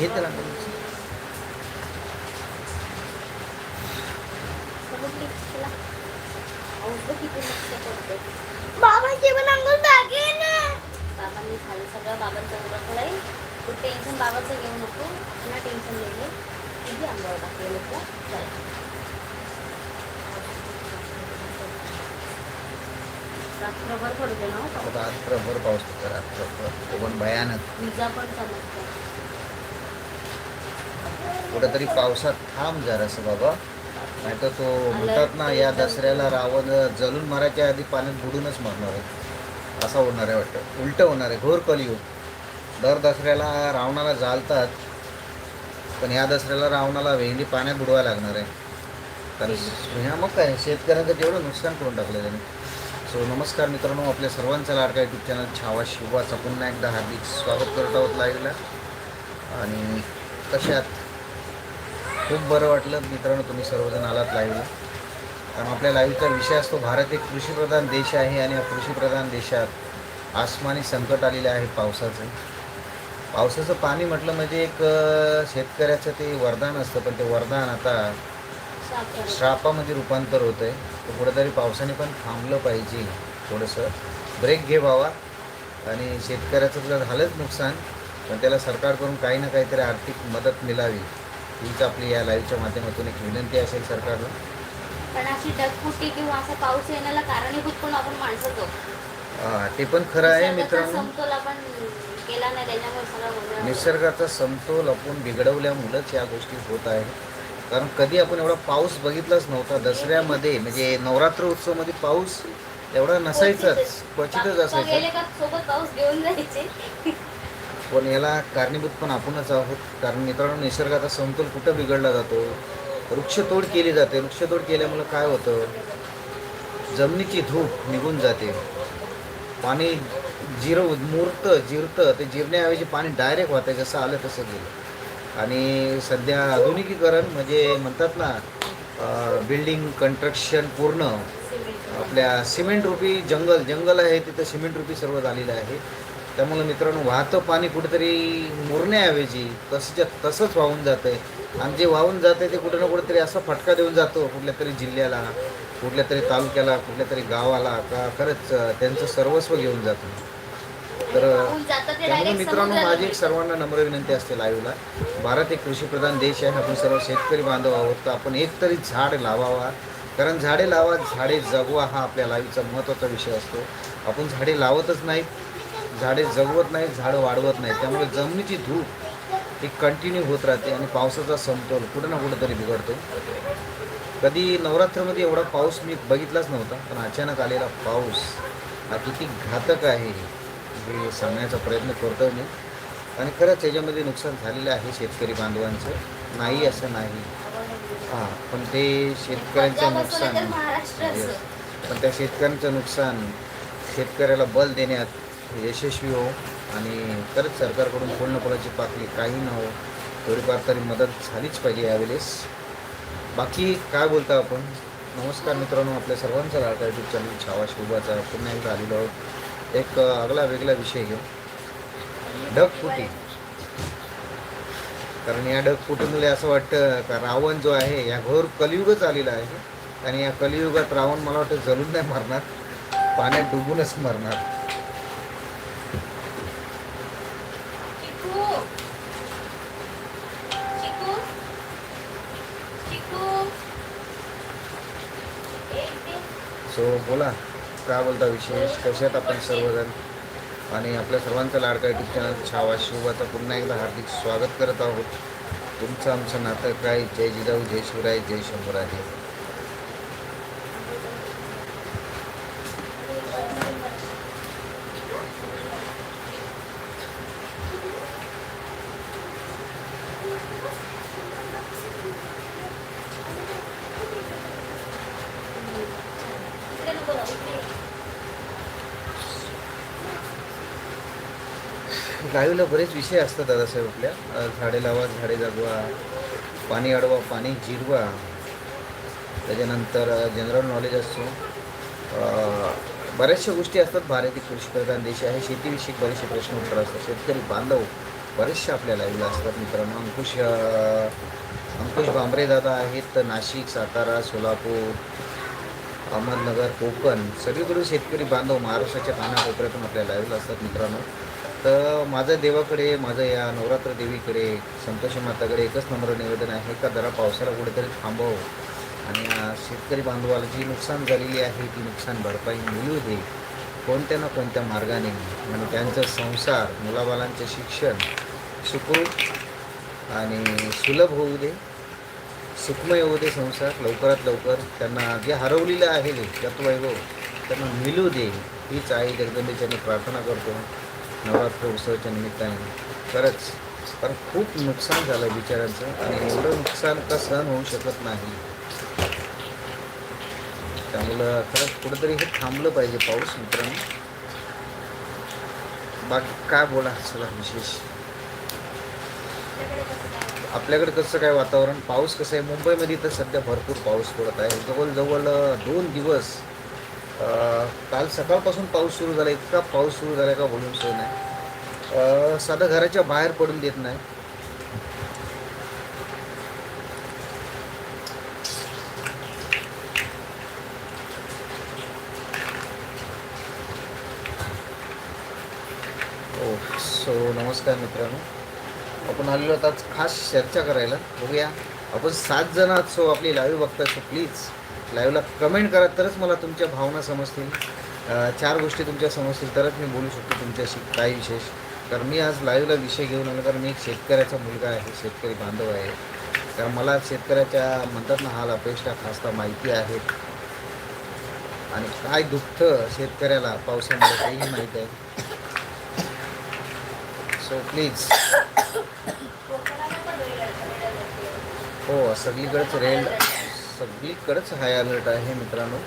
घे त्याला बाबाची पण ना. बाबांनी झालं सगळं बाबांचं उरकलंय तू टेन्शन बाबाचं घेऊ नको. पुन्हा टेन्शन घेऊ किती आंबा टाकले चल. रात्रभर पडते ना हो. रात्रभर पाऊस रात्रभर. भयानक. विजा पण समजते कुठेतरी पावसात थांब जरासं बाबा. नाहीतर तो म्हणतात ना या दसऱ्याला रावण जलून मारायच्या आधी पाण्यात बुडूनच मरणार आहे. असा होणार आहे वाटतं. उलटं होणार आहे. घोर कलियुग. दर दसऱ्याला रावणाला जालतात पण या दसऱ्याला रावणाला भेंडी पाण्यात बुडवायला लागणार आहे. कारण ह्या मग काय? शेतकऱ्यांचं तेवढं नुकसान करून टाकलं त्याने. सो नमस्कार मित्रांनो. आपल्या सर्वांचा लाडका यूट्यूब चॅनल छावा शिवाचा पुन्हा एकदा हार्दिक स्वागत करत आहोत लाईव्हला आणि कशात खूप बरं वाटलं. मित्रांनो तुम्ही सर्वजण आलात लाईव्हला कारण आपल्या लाईव्हचा विषय असतो भारत एक कृषीप्रधान देश आहे आणि या कृषीप्रधान देशात आसमानी संकट आलेले आहे पावसाचं. पावसाचं पाणी म्हटलं म्हणजे एक शेतकऱ्याचं ते वरदान असतं पण ते वरदान आता श्रापामध्ये रूपांतर होतं आहे तर कुठेतरी पावसाने पण थांबलं पाहिजे थोडंसं. ब्रेक घे व्हावा आणि शेतकऱ्याचं तर झालंच नुकसान पण त्याला सरकारकडून काही ना काहीतरी आर्थिक मदत मिळावी. हीच आपली या लाईव्हच्या माध्यमातून एक विनंती असेल सरकारला. पण अशी ढगफुटी किंवा असा पाऊस येण्याला कारणीभूत पण आपण माणसंच आहोत. हा, ते पण खरं आहे निसर्गाचा मित्रांनो. समतोल आपण केला नाही त्याच्यामुळे सगळं गोंधळ होतो. निसर्गाचा समतोल आपण बिघडवल्यामुळंच या गोष्टी होत आहे कारण कधी आपण एवढा पाऊस बघितलाच नव्हता. दसऱ्यामध्ये म्हणजे नवरात्र उत्सवमध्ये पाऊस एवढा नसायचाच क्वचितच बाप्पा असायचा. गेले का सोबत पाऊस घेऊन जायचे. पण याला कारणीभूत पण आपणच आहोत. कारण मित्रांनो निसर्गाचा समतोल कुठं बिघडला जातो? वृक्षतोड केली जाते. वृक्षतोड केल्यामुळं काय होतं? जमिनीची धूप निघून जाते. पाणी जिरव मुरतं जिरतं ते जिरण्याऐवजी पाणी डायरेक्ट वाहतं जसं आलं तसं गेलं. आणि सध्या आधुनिकीकरण म्हणजे म्हणतात ना बिल्डिंग कन्स्ट्रक्शन पूर्ण आपल्या सिमेंट रुपी जंगल जंगल आहे तिथं सिमेंट रुपी सर्व झालेलं आहे. त्यामुळे मित्रांनो वाहतं पाणी कुठेतरी मुरण्याऐवजी तसंच्या तसंच वाहून जातं आहे आणि जे वाहून जातं आहे ते कुठं ना कुठेतरी असा फटका देऊन जातो कुठल्या तरी जिल्ह्याला कुठल्या तरी तालुक्याला कुठल्या तरी गावाला का खरंच त्यांचं सर्वस्व घेऊन जातं. तर त्यामुळे मित्रांनो माझी एक सर्वांना नम्र विनंती असते लाईव्हला भारत एक कृषीप्रधान देश आहे आपण सर्व शेतकरी बांधव आहोत तर आपण एक तरी झाड लावावा. कारण झाडे लावा झाडे जगवा हा आपल्या लाईव्हचा महत्त्वाचा विषय असतो. आपण झाडे लावतच नाहीत झाडे जगवत नाहीत झाडं वाढवत नाहीत त्यामुळे जमिनीची धूप ही कंटिन्यू होत राहते आणि पावसाचा समतोल कुठं ना कुठं तरी बिघडतो. कधी नवरात्रमध्ये एवढा पाऊस मी बघितलाच नव्हता पण अचानक आलेला पाऊस हा किती घातक आहे हे सांगण्याचा प्रयत्न करतो मी. आणि खरंच याच्यामध्ये नुकसान झालेलं आहे शेतकरी बांधवांचं. नाही असं नाही. हां पण ते शेतकऱ्यांचं नाही नुकसान. पण त्या शेतकऱ्यांचं नुकसान शेतकऱ्याला बल देण्यात यशस्वी हो आणि तरच सरकारकडून कोण ना पाकली काही न हो थोडीफार तरी मदत झालीच पाहिजे यावेळेस. बाकी काय बोलता आपण? नमस्कार मित्रांनो आपल्या सर्वांचा लाडका यूट्यूब चॅनल छावा शोभाचा पुन्हा एकदा आलेलो आहोत. एक आगला वेगळा विषय घेऊ. ढगफुटी कारण या ढगफुटीमुळे असं वाटतं का रावण जो आहे या घोर कलियुगच आलेला आहे. आणि या कलियुगात रावण मला वाटतं जलून नाही मारणार. पाण्यात डुबूनच मारणार चिकू चिकू चिकू एक दे. सो बोला. काय बोलता विशेष? कशात आपण सर्वजण? आणि आपल्या सर्वांचा लाडका युट्यूब चॅनल छावा शिवाचं पुन्हा एकदा हार्दिक स्वागत करत आहोत. तुमचं आमचं नातं काय? जय जिजाऊ जय शिवराय जय शंभराजे. गायीला बरेच विषय असतात दादासाहेब आपल्या. झाडे लावा झाडे जगवा पाणी अडवा पाणी जिरवा. त्याच्यानंतर जनरल नॉलेज असतो बऱ्याचशा गोष्टी असतात भारत एक कृषीप्रधान देश आहे. शेतीविषयक बरेचसे प्रश्न उत्तर असतात. शेतकरी बांधव बरेचसे आपल्या लाईव्हला असतात मित्रांनो. अंकुश अंकुश भांबरे दादा आहेत. तर नाशिक सातारा सोलापूर अहमदनगर कोकण सगळीकडून शेतकरी बांधव महाराष्ट्राच्या कानाकोपऱ्यातून आपल्या लाईव्हला असतात मित्रांनो. तर माझं देवाकडे माझं या नवरात्र देवीकडे संतोषी माताकडे एकच नम्र निवेदन आहे का जरा पावसाला कुठेतरी थांबव. आणि शेतकरी बांधवाला जी नुकसान झालेली आहे ती नुकसान भरपाई मिळू दे. कोणत्या ना कोणत्या मार्गाने. आणि त्यांचा संसार मुलाबालांचे शिक्षण सुखरूप आणि सुलभ होऊ दे. सुखमय होऊ दे संसार लवकरात लवकर त्यांना जे हरवलेलं आहे जे हो, त्यांना मिळू दे. हीच आई जगदंबेच्याने मी प्रार्थना करतो. नवरात्र उत्सवाच्या निमित्ताने. खरंच कारण खूप नुकसान झालं बिचाऱ्यांचं आणि एवढं नुकसान का सहन होऊ शकत नाही. त्यामुळं खरंच कुठंतरी हे थांबलं पाहिजे पाऊस मित्रांनो. बाकी काय बोला चला विशेष. आपल्याकडे कसं काय वातावरण? पाऊस कसं आहे? मुंबईमध्ये तर सध्या भरपूर पाऊस पडत आहे. जवळजवळ दोन दिवस काल सकाळपासून पाऊस सुरू झाला. इतका पाऊस सुरू झाला का बोलून सोय नाही. साधं घराच्या बाहेर पडून देत नाही. ओ सो नमस्कार मित्रांनो. आपण आलेलो आहोत आज खास चर्चा करायला. बघूया. आपण सात जण आहात सो आपली लाईव्ह बघताय सो प्लीज लाईव्हला कमेंट करा तरच मला तुमच्या भावना समजतील. चार गोष्टी तुमच्या समजतील तरच मी बोलू शकतो तुमच्याशी काय विशेष. कारण मी आज लाईव्हला विषय घेऊन आलो कारण मी एक शेतकऱ्याचा मुलगा आहे शेतकरी बांधव आहे. कारण मला शेतकऱ्याच्या म्हणतात ना हाल अपेक्षा खासता माहिती आहेत. आणि काय दुखतं शेतकऱ्याला पावसामध्ये तेही माहीत आहे. सो प्लीज हो सगळीकडेच रेड सगळीकडेच हाय अलर्ट आहे मित्रांनो.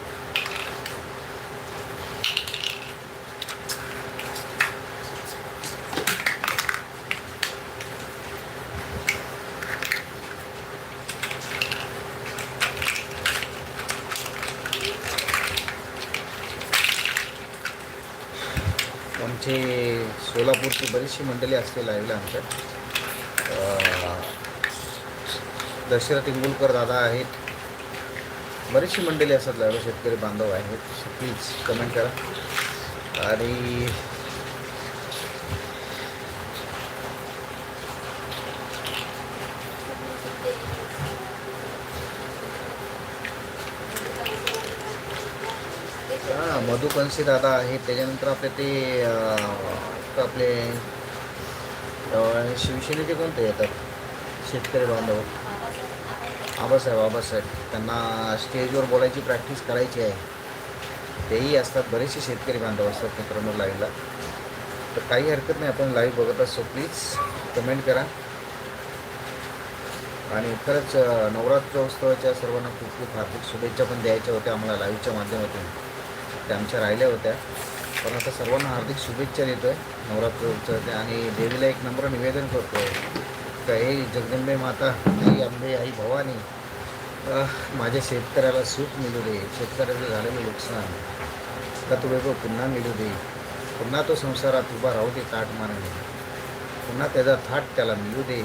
आमचे सोलापूरची बरीचशी मंडळी असते लाईव्हला आमच्या. दशरथ इंगुलकर दादा आहेत. बरीचशी मंडळी असतात लाईव्ह शेतकरी बांधव आहेत. प्लीज कमेंट करा. आणि हां मधुकंशी दादा आहेत. त्याच्यानंतर आपले ते आपले शिवसेनेचे कोणते येतात? शेतकरी बांधव. आबासाहेब आबासाहेब त्यांना स्टेजवर बोलायची प्रॅक्टिस करायची आहे. तेही असतात बरेचसे शेतकरी बांधव असतात मित्रांनो लाईव्हला तर काही हरकत नाही आपण लाईव्ह बघत असतो. प्लीज कमेंट करा. आणि खरंच नवरात्र उत्सवाच्या सर्वांना खूप खूप हार्दिक शुभेच्छा पण द्यायच्या होत्या आम्हाला लाईव्हच्या माध्यमातून. त्या आमच्या राहिल्या होत्या. पण आता सर्वांना हार्दिक शुभेच्छा देतो आहे नवरात्र उत्सवाच्या आणि देवीला एक नम्र निवेदन करतो आहे का हे जगदंबे माता आई आंबे आई भवानी. माझ्या शेतकऱ्याला सूट मिळू दे शेतकऱ्याचं झालेलं नुकसान. का तू वेगळं पुन्हा मिळू दे? पुन्हा तो संसारात उभा राहू दे ताट मानले पुन्हा त्याचा थाट त्याला मिळू दे.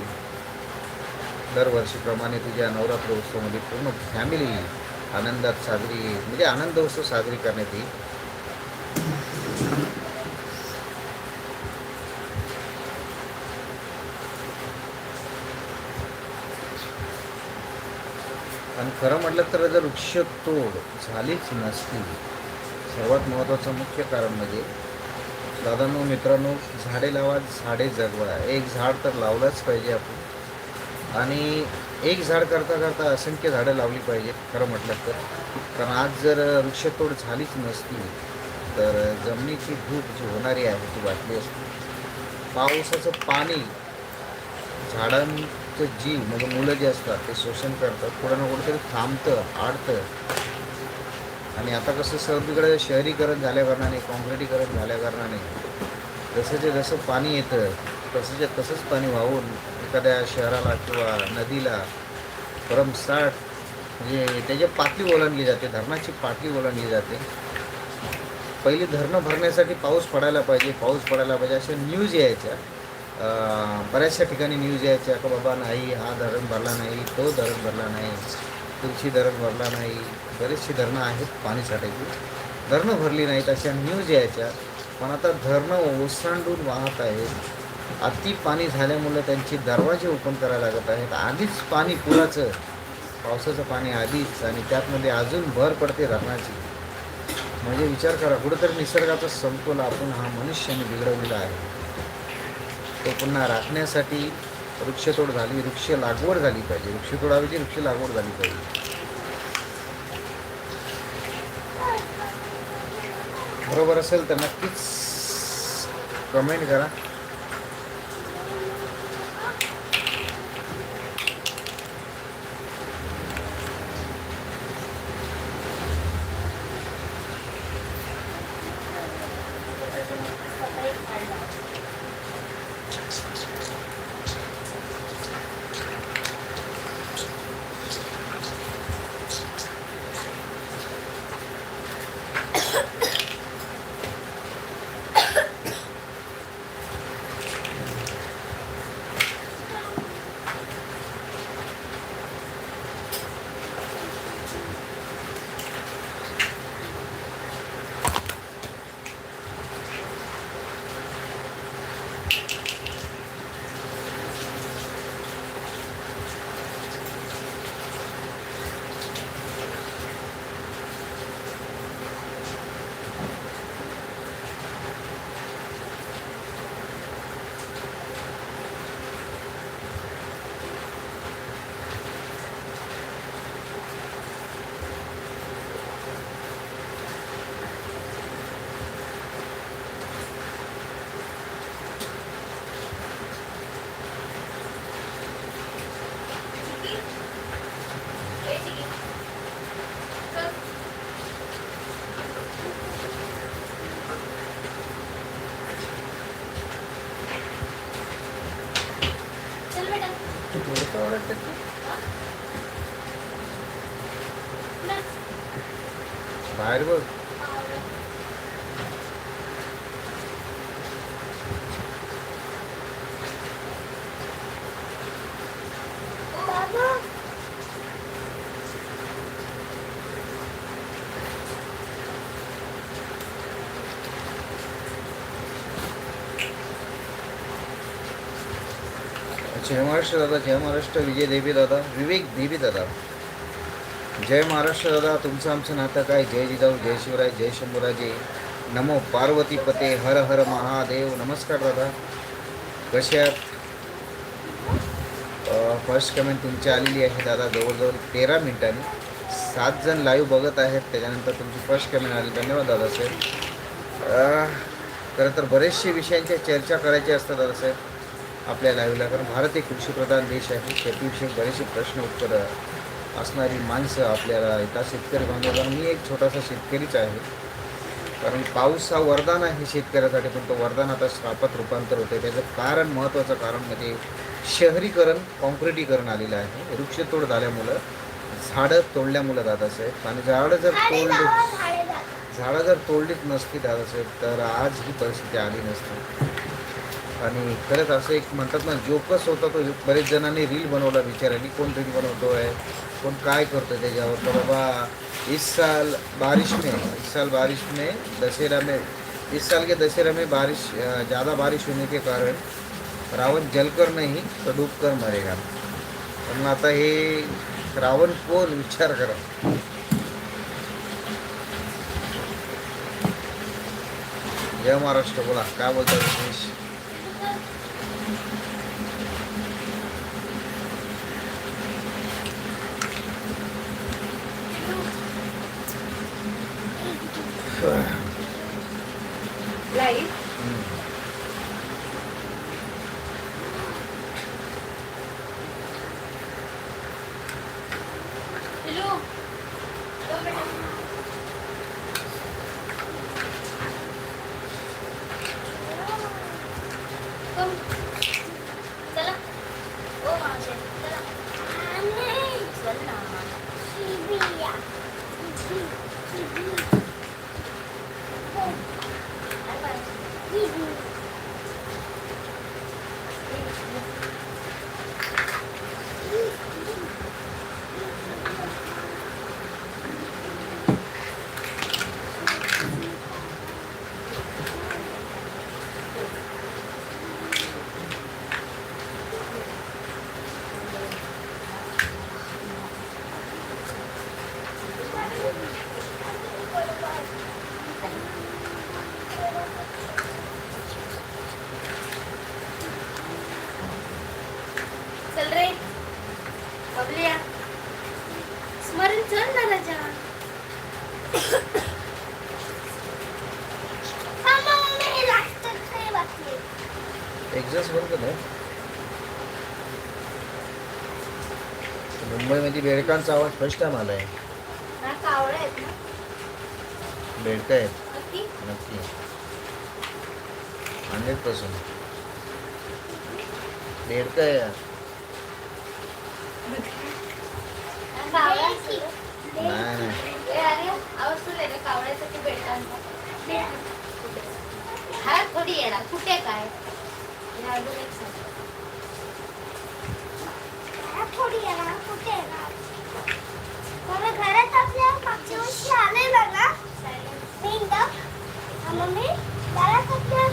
दरवर्षीप्रमाणे तुझ्या नवरात्र उत्सवामध्ये पूर्ण फॅमिली आनंदात साजरी म्हणजे आनंद उत्सव साजरी करण्यात येईल. आणि खरं म्हटलं तर जर वृक्षतोड झालीच नसती सर्वात महत्त्वाचं मुख्य कारण म्हणजे दादांनो मित्रांनो झाडे लावा झाडे जगवा. एक झाड तर लावलंच पाहिजे आपण. आणि एक झाड करता करता असंख्य झाडं लावली पाहिजेत खरं म्हटलं तर. कारण आज जर वृक्षतोड झालीच नसती तर जमिनीची धूप जी होणारी आहे ती वाटली असती. पावसाचं पाणी झाडांचं जीव म्हणजे मुलं जे असतात ते शोषण करतात कुठं ना कुठेतरी थांबतं आडतं. आणि आता कसं सर्वीकडे शहरीकरण झाल्याकारणाने काँक्रिटीकरण झाल्याकारणाने जसंच्या जसं पाणी येतं तसंच्या तसंच पाणी वाहून एखाद्या शहराला किंवा नदीला परमसाठ म्हणजे त्याची पातळी ओलांडली जाते धरणाची पातळी ओलांडली जाते. पहिली धरणं भरण्यासाठी पाऊस पडायला पाहिजे पाऊस पडायला पाहिजे अशा न्यूज यायच्या. बऱ्याचशा ठिकाणी न्यूज यायच्या का बाबा नाही हा धरण भरला नाही तो धरण भरला नाही तुळशी धरण भरला नाही. बरेचशी धरणं आहेत पाणी साठायची धरणं भरली नाहीत अशा न्यूज यायच्या. पण आता धरणं ओसांडून वाहत आहेत. अति पाणी झाल्यामुळं त्यांचे दरवाजे ओपन करायला लागत आहेत. आधीच पाणी पुराचं पावसाचं पाणी आधीच आणि त्यातमध्ये अजून भर पडते धरणाची. म्हणजे विचार करा कुठंतरी निसर्गाचा समतोल आपण हा मनुष्याने बिघडवलेला आहे. तो पुन्हा राखण्यासाठी वृक्षतोड झाली वृक्ष लागवड झाली पाहिजे. वृक्षतोडाऐवजी वृक्ष लागवड झाली पाहिजे. बरोबर असेल तर नक्कीच कमेंट करा चल बेटा बाहेर बघ बाबा जय महाराष्ट्र दादा जय महाराष्ट्र विजय देवी दादा विवेक देवी दादा जय महाराष्ट्र दादा तुमचं आमचं नातं काय? जय जिजाऊ जय शिवराय जय शंभूराजे. नमो पार्वती पते हर हर महादेव. नमस्कार दादा. कसे आहात? फर्स्ट कमेंट तुमची आलेली आहे दादा जवळजवळ तेरा मिनिटांनी. सात जण लाईव्ह बघत आहेत त्याच्यानंतर तुमची फर्स्ट कमेंट आली. धन्यवाद दादा साहेब खरं तर बरेचसे विषयांच्या चर्चा करायच्या असतात दादासाहेब आपल्या लाईव्हला कारण भारत एक कृषीप्रधान देश आहे. शेतीविषयक बरेचसे प्रश्न उत्तर असणारी माणसं आपल्याला येतात शेतकरी बांधव कारण मी एक छोटासा शेतकरीच आहे. कारण पाऊस हा वरदान आहे शेतकऱ्यासाठी पण तो वरदान आता श्रापात रूपांतर होते त्याचं कारण महत्त्वाचं कारण म्हणजे शहरीकरण कॉन्क्रिटीकरण आलेलं आहे. वृक्षतोड झाल्यामुळं झाडं तोडल्यामुळं दादासाहेब. आणि झाडं जर तोडली. झाडं जर तोडलीच नसती दादासाहेब तर आज ही परिस्थिती आली नसती. आणि खरंच असं एक म्हणतात ना जोकस होता तो बरेच जणांनी रील बनवला बिचाऱ्यांनी कोण रील बनवतो आहे कोण काय करतो त्याच्यावर. तर बाबा इस साल बारिश में इस साल बारिश में दशहरा में इस साल के दशहरा में बारिश ज़्यादा बारिश होने के कारण रावण जलकर नाही तर डूबकर मरेगा। पण आता हे रावण कोण विचार करा। जय महाराष्ट्र बोला काय बोलता Bye. चल ना राजा. एक्झॉस्ट बंद बेडकांचा आवाज फर्स्ट टाइम आलाय. बेडका आहेत. नक्की? हंड्रेड पर्सेंट बेडका आहे कुठे काय? हे. थोडी येणार कुठे येणार मला घरात आपल्या मागच्या वर्षी आलेला ना मेंढ मम्मी घरात आपल्या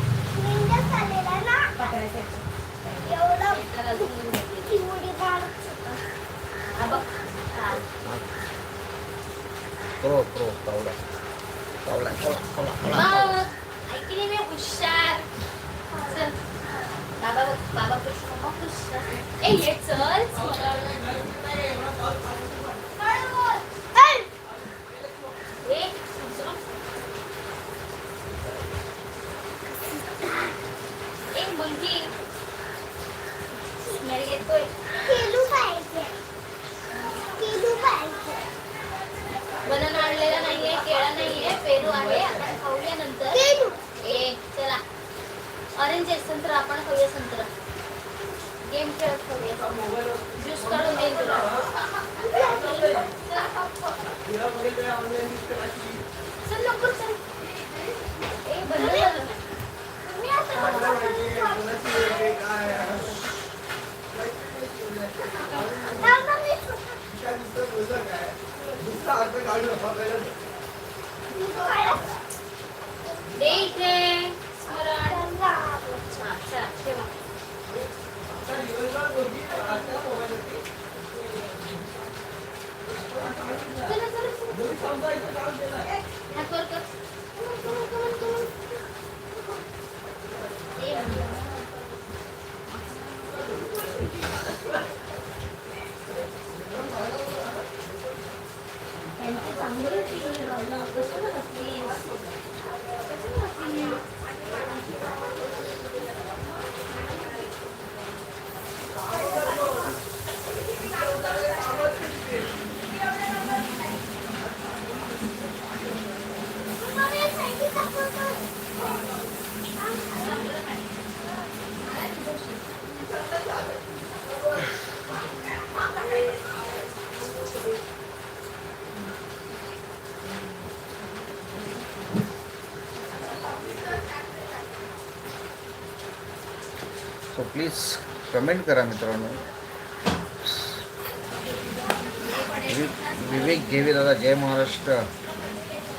好了好了，走啦，走啦，走啦，走啦，走啦。प्लीज कमेंट करा मित्रांनो. विवेक घेवे दादा जय महाराष्ट्र.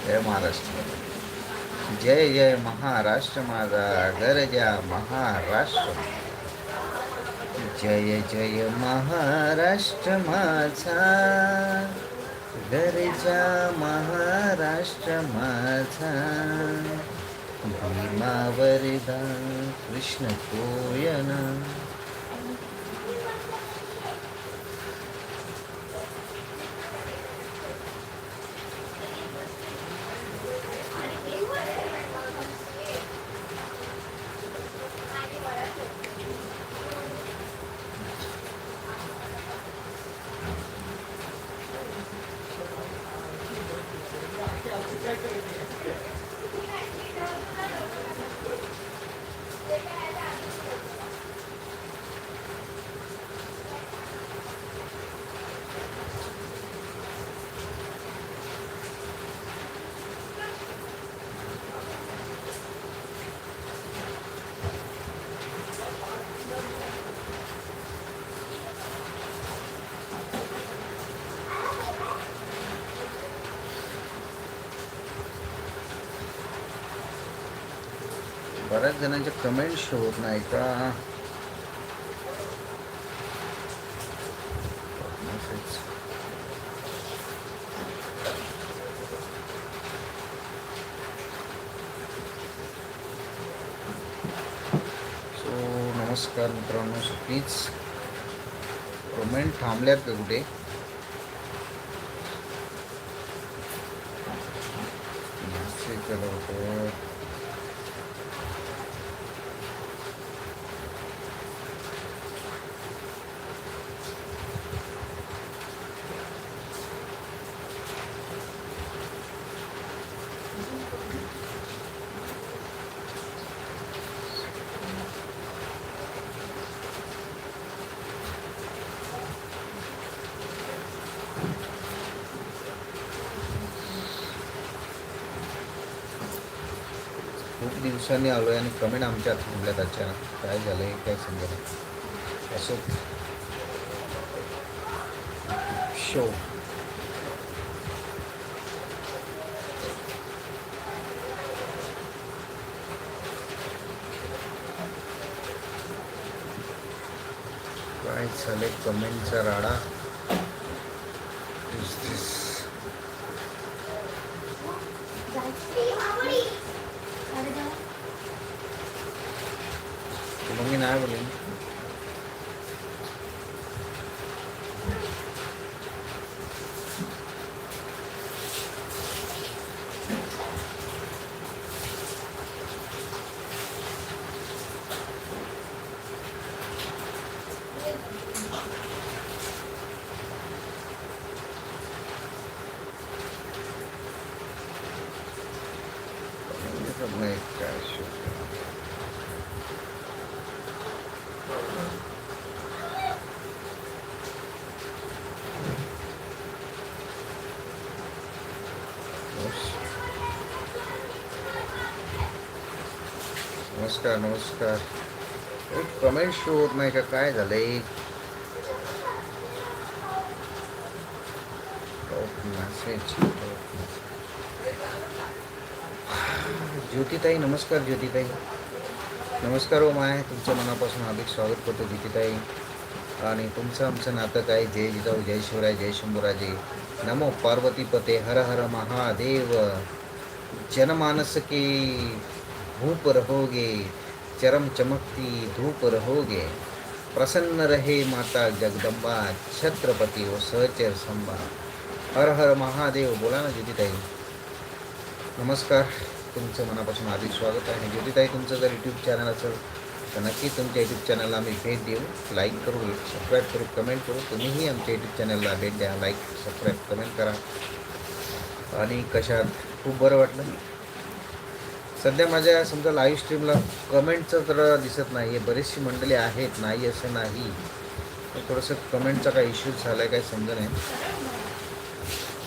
जय महाराष्ट्र. जय जय महाराष्ट्र माझा. गरजा महाराष्ट्र. जय जय महाराष्ट्र माझा. गरजा महाराष्ट्र माझा. भीमावरदा कृष्ण बऱ्याच जणांच्या कमेंट्स होत नाही का? सो नमस्कार मित्रांनो प्लीज कमेंट थांबल्यात का कुठे Message केलं होतं दिवसांनी आलो आहे आणि कमेंट आमच्या थांबल्यात अचानक काय झालं आहे काय समजा असो शो काय झालं कमेंटचा राडा. Is मग मी नाही बोलेन नाही काय शोध नमस्कार नमस्कार. एक कमेंट शो होत नाही का? काय झालंय? ज्योतिताई नमस्कार ज्योतिताई. नमस्कार ओ माय तुमच्या मनापासून हार्दिक स्वागत करतो ज्योतिताई. आणि तुमचं आमचं नातं काय? जय जिजाऊ जय शिवराय जय शंभूराजे. नमो पार्वतीपते हर हर महादेव. जनमानस की भूप रहोगे चरम चमकती धूप रहोगे प्रसन्न रहे माता जगदंबा छत्रपती व हो सहचर संभा। हर हर महादेव बोला ना ज्योतिताई। नमस्कार तुमचं मनापासून आधी स्वागत आहे. ज्योतिताई तुमचं जर यूट्यूब चॅनल असेल तर नक्की तुमच्या यूट्यूब चॅनलला आम्ही भेट देऊ. लाईक करू सबस्क्राईब करू कमेंट करू. तुम्हीही आमच्या यूट्यूब चॅनलला भेट द्या. लाईक सबस्क्राईब कमेंट करा. आणि कशात खूप बरं वाटलं. सध्या माझ्या समजा लाईव्ह स्ट्रीमला कमेंटचं तर दिसत नाही आहे. बरीचशी मंडळी आहेत. नाही असं नाही. थोडंसं कमेंटचा काही इश्यूज झाला आहे काही समजा नाही.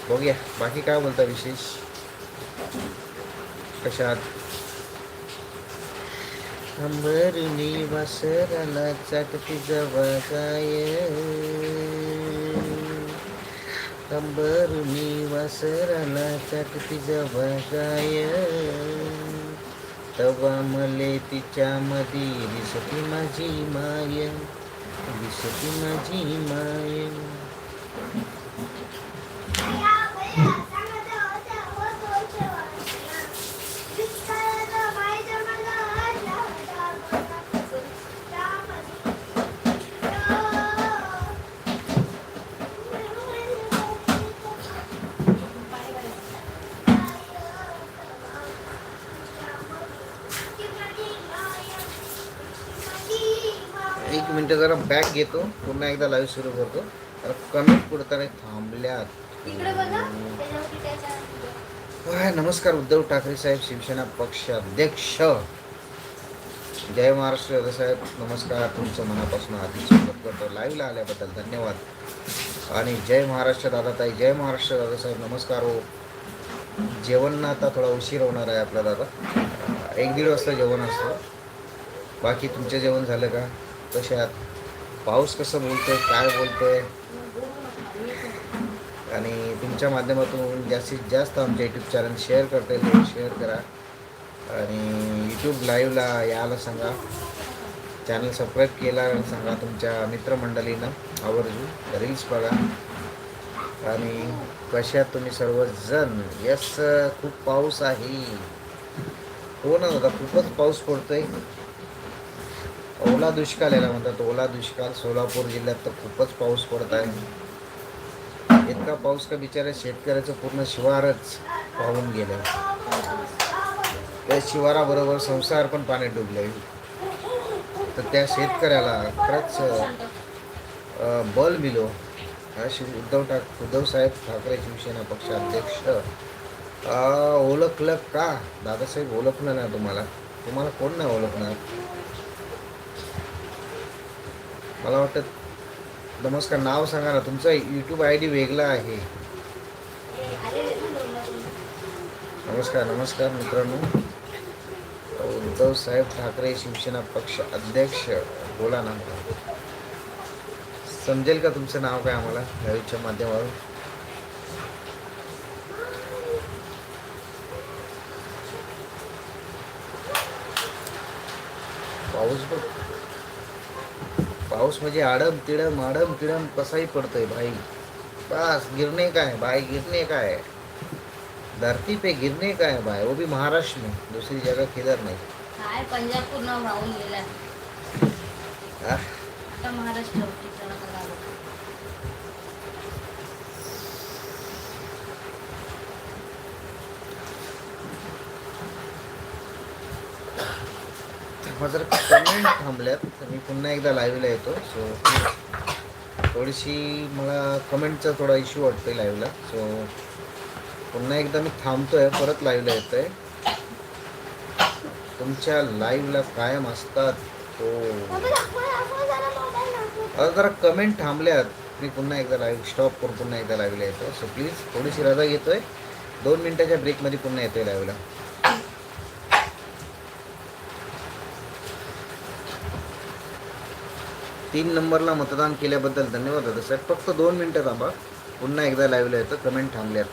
बघूया. बाकी काय बोलता विशेष? कशात? अंबरिणी वासराला चाटती जवळ काय? अंबरिणी वासराला चाटती जवळ काय? तवा मले तिच्या मधी दिसती माझी माय दिसती माझी माय या बया, सांगायचं होतं, होतं, होतं, होतं. विठ्ठलाचं मायचं मला आलं, आलं, एक मिनटं जरा बॅक घेतो. पुन्हा एकदा लाईव्ह सुरू करतो. तर कमेंट कुठं थांबल्यात हाय नमस्कार उद्धव ठाकरे साहेब शिवसेना पक्ष अध्यक्ष. जय महाराष्ट्र दादा साहेब नमस्कार. तुमचं मनापासून हार्दिक स्वागत करतो. लाईव्हला आल्याबद्दल धन्यवाद. आणि जय महाराष्ट्र दादाताई. जय महाराष्ट्र दादा साहेब नमस्कार. हो. जेवण ना आता थोडा उशीर होणार आहे आपला दादा. एक दीड वाजता जेवण असतं. बाकी तुमचं जेवण झालं का? कशात? पाऊस कसं बोलतोय? काय बोलतोय? आणि तुमच्या माध्यमातून जास्तीत जास्त आमच्या यूट्यूब चॅनल शेअर करता येईल शेअर करा. आणि यूट्यूब लाईव्हला यायला सांगा. चॅनल सबस्क्राईब केला आणि सांगा तुमच्या मित्रमंडळींना आवर्जून रील्स बघा. आणि कशात तुम्ही सर्वजण? यस खूप पाऊस आहे. हो ना दादा खूपच पाऊस पडतोय. ओला दुष्काळ याला म्हणतात ओला दुष्काळ सोलापूर जिल्ह्यात तर खूपच पाऊस पडत आहे. इतका पाऊस का बिचारा शेतकऱ्याचं पूर्ण शिवारच पाहून गेलं त्या शिवाराबरोबर संसार पण पाण्यात डुबले तर त्या शेतकऱ्याला खरंच बल मिलो. हा शिव उद्धव ठाक उद्धवसाहेब ठाकरे शिवसेना पक्षाध्यक्ष ओळखलं का? दादासाहेब ओळखलं ना तुम्हाला? तुम्हाला कोण नाही ओळखणार? मला वाटतं नमस्कार नाव सांगा ना. तुमचा यूट्यूब आय डी वेगळा आहे. नमस्कार नमस्कार मित्रांनो. उद्धव साहेब ठाकरे शिवसेना पक्ष अध्यक्ष बोला ना. समजेल का तुमचं नाव काय आम्हाला? लाईव्हच्या माध्यमावरून पाऊस बघ. पाऊस म्हणजे आडम तिडम आडम तिडम कसाही पडतोय भाई. बस गिरने का है भाई गिरने का है धरती पे गिरने का है भाई? वो भी महाराष्ट्र में दूसरी जगह किधर नहीं? काय पंजाब पूर्ण वाहून गेला महाराष्ट्र होती चला मला आवडतं. तेव्हा जर कमेंट थांबल्यात तर मी पुन्हा एकदा लाईव्हला येतो. सो थोडीशी मला कमेंटचा थोडा इश्यू वाटतोय लाईव्हला सो पुन्हा एकदा मी थांबतोय परत लाईव्हला आहे तुमच्या लाईव्हला कायम असतात. हो आता जरा कमेंट थांबल्यात. मी पुन्हा एकदा लाईव्ह स्टॉप करून पुन्हा एकदा लाईव्हला येतो. सो प्लीज थोडीशी रजा घेतोय. दोन मिनटाच्या ब्रेकमध्ये पुन्हा येतोय लाईव्हला तीन नंबरला मतदान केल्याबद्दल धन्यवाद दादा साहेब. फक्त दोन मिनटं थांबा. पुन्हा एकदा लाईव्हला येतं. कमेंट थांबल्यात.